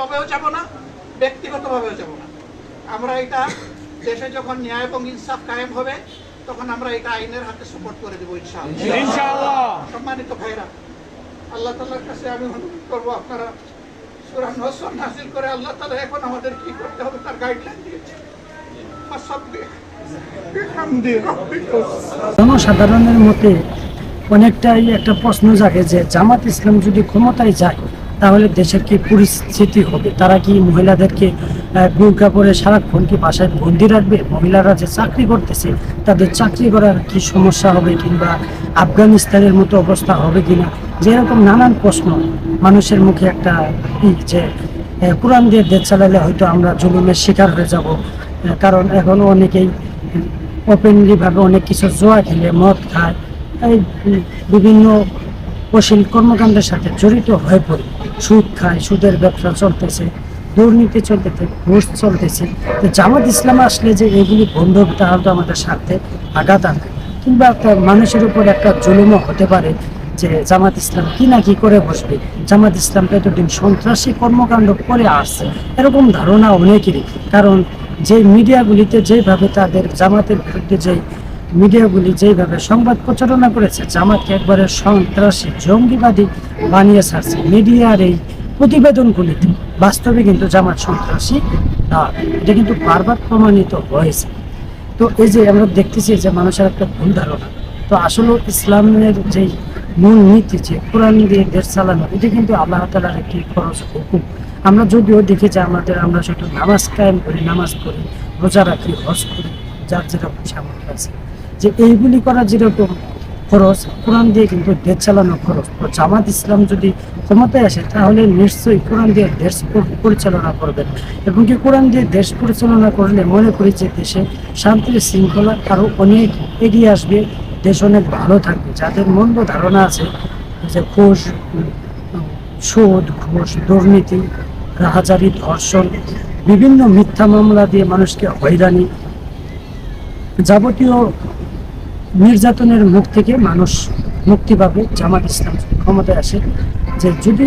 ভাবেও যাব না ব্যক্তিগতভাবেও যাব না। আমরা এটা দেশে যখন ন্যায় এবং ইনসাফ কায়েম হবে তখন আমরা এটা আইনের হাতে সাপোর্ট করে দেবো ইনশাআল্লাহ। ইনশাআল্লাহ। সম্মানিত ভাইরা আল্লাহ তালার কাছে আমি অনুরোধ করব আপনারা সুরা নসর নাসিল করে আল্লাহ তালা এখন আমাদের কি করতে হবে তার গাইডলাইন দিয়েছে জনসাধারণের মতে অনেকটাই একটা প্রশ্ন জাগে যে জামাত ইসলাম যদি ক্ষমতায় যায় তাহলে দেশের কি পরিস্থিতি হবে? তারা কি মহিলাদেরকে বুর্কা পরে সারাক্ষণ কি বাসায় বন্দি রাখবে? মহিলারা যে চাকরি করতেছে, তাদের চাকরি করার কি সমস্যা হবে কিংবা আফগানিস্তানের মতো অবস্থা হবে কিনা? যেরকম নানান প্রশ্ন মানুষের মুখে একটা যে কোরআন দিয়ে দেশ চালালে হয়তো আমরা জুলুমের শিকার হয়ে যাব। কারণ এখনও অনেকেই ওপেনলিভাবে অনেক কিছু জোয়া খেলে, মদ খায়। এই বিভিন্ন অশ্লীল কর্মকাণ্ডের সাথে জড়িত হয়ে পড়ে। সুদ খায়, সুদের ব্যবসা চলতেছে, দুর্নীতি চলতেছে, ঘুষ চলতেছে। তো জামাত ইসলাম আসলে যে এগুলি বন্ধ তাহলে আমাদের স্বার্থে আঘাত আনবে কিংবা একটা মানুষের উপর একটা জুলুমও হতে পারে যে জামাত ইসলাম কি না কি করে বসবে। জামাত ইসলাম এতদিন সন্ত্রাসী কর্মকাণ্ড করে আসছে। এরকম ধারণা অনেকেরই। কারণ যে মিডিয়াগুলিতে যেভাবে তাদের জামাতের বিরুদ্ধে যে মিডিয়াগুলি যেভাবে সংবাদ প্রচারণা করেছে, জামাতকে একবারে সন্ত্রাসী, জঙ্গিবাদী বানিয়ে ছাড়ছে। মিডিয়ার এই প্রতিবেদনগুলিতে বাস্তবে কিন্তু জামাত সন্ত্রাসী না, এটা কিন্তু বারবার প্রমাণিত হয়েছে। তো এই যে আমরা দেখতেছি যে মানুষের একটা ভুল ধারণা, তো আসলে ইসলামের যেই মূল নীতি, যে কোরআন দিয়ে দেশ চালানো, এটা কিন্তু আল্লাহ তালার একটি খরচ হুকুম। আমরা যদিও দেখি যে আমাদের, আমরা শুধু নামাজ কায়েম করি, নামাজ পড়ি, রোজা রাখি, হজ করি, যার যেরকম সামর্থ্য আছে। যে এইগুলি করা যেরকম খরচ, কোরআন দিয়ে কিন্তু দেশ চালানো খরচ। তো জামাত ইসলাম যদি ক্ষমতায় আসে, তাহলে নিশ্চয়ই কোরআন দিয়ে দেশ পরিচালনা করবেন এবং কি কোরআন দিয়ে দেশ পরিচালনা করলে মনে করি যে দেশে শান্তির শৃঙ্খলা আরও অনেক এগিয়ে আসবে, দেশ অনেক ভালো থাকবে। যাদের মন্দ ধারণা আছে, যে ঘোষ সুদ ঘুষ, দুর্নীতি, রাহাজারি, ধর্ষণ, বিভিন্ন মিথ্যা মামলা দিয়ে মানুষকে হয়রানি, যাবতীয় নির্যাতনের মুখ থেকে মানুষ মুক্তি পাবে জামাত ইসলাম ক্ষমতায় আসে। যে যদি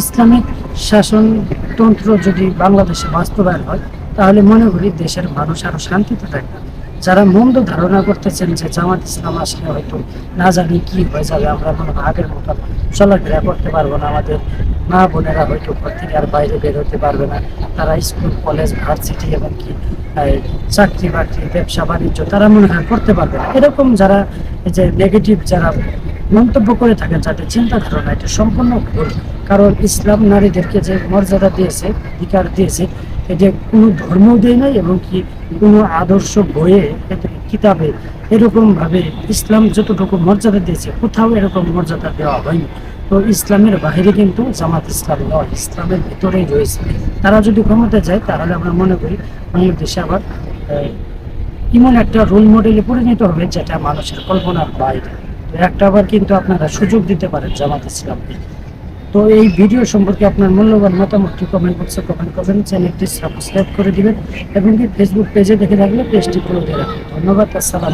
ইসলামিক শাসনতন্ত্র যদি বাংলাদেশে বাস্তবায়ন হয়, তাহলে মনে করি দেশের মানুষ আরও শান্তিতে থাকবে। যারা মন্দ ধারণা করতেছেন যে জামাত ইসলাম আসলে হয়তো না জানি কি হয়ে যাবে, আমরা হয় আগের মতো চলাফেরা করতে পারব না আমাদের মা বোনেরা হয়তো থেকে আর বাইরে বের হতে পারবে না। তারা স্কুল, কলেজ, ভার্সিটি এবং কি চাকরি বাকরি, ব্যবসা বাণিজ্য, তারা মনে হয় করতে পারবে না। এরকম যারা যে নেগেটিভ যারা মন্তব্য করে থাকেন, যাদের চিন্তা ধারণা এটা সম্পূর্ণ ভুল। কারণ ইসলাম নারীদেরকে যে মর্যাদা দিয়েছে, অধিকার দিয়েছে এটা কোনো ধর্ম দেয় নাই এবং কি কোনো আদর্শ বইয়ে কিতাবে এরকম ভাবে ইসলাম যতটুকু মর্যাদা দিয়েছে, কোথাও এরকম মর্যাদা দেওয়া হয়নি। তো ইসলামের বাইরে কিন্তু জামাত ইসলাম নয়, ইসলামের ভিতরেই রয়েছে। তারা যদি ক্ষমতা যায়, তাহলে আমরা মনে করি বাংলাদেশে আবার এমন একটা রোল মডেলে পরিণত হবে যেটা মানুষের কল্পনার বাইরে। একটা আবার কিন্তু আপনারা সুযোগ দিতে পারেন জামাত ইসলামকে। তো এই ভিডিও সম্পর্কে আপনার মূল্যবান মতামতটি কমেন্ট বক্সে কমেন্ট করবেন চ্যানেলটি সাবস্ক্রাইব করে দেবেন, এবং কি ফেসবুক পেজে দেখে থাকলে পেজটি দিয়ে রাখবেন। ধন্যবাদ, আসসালাম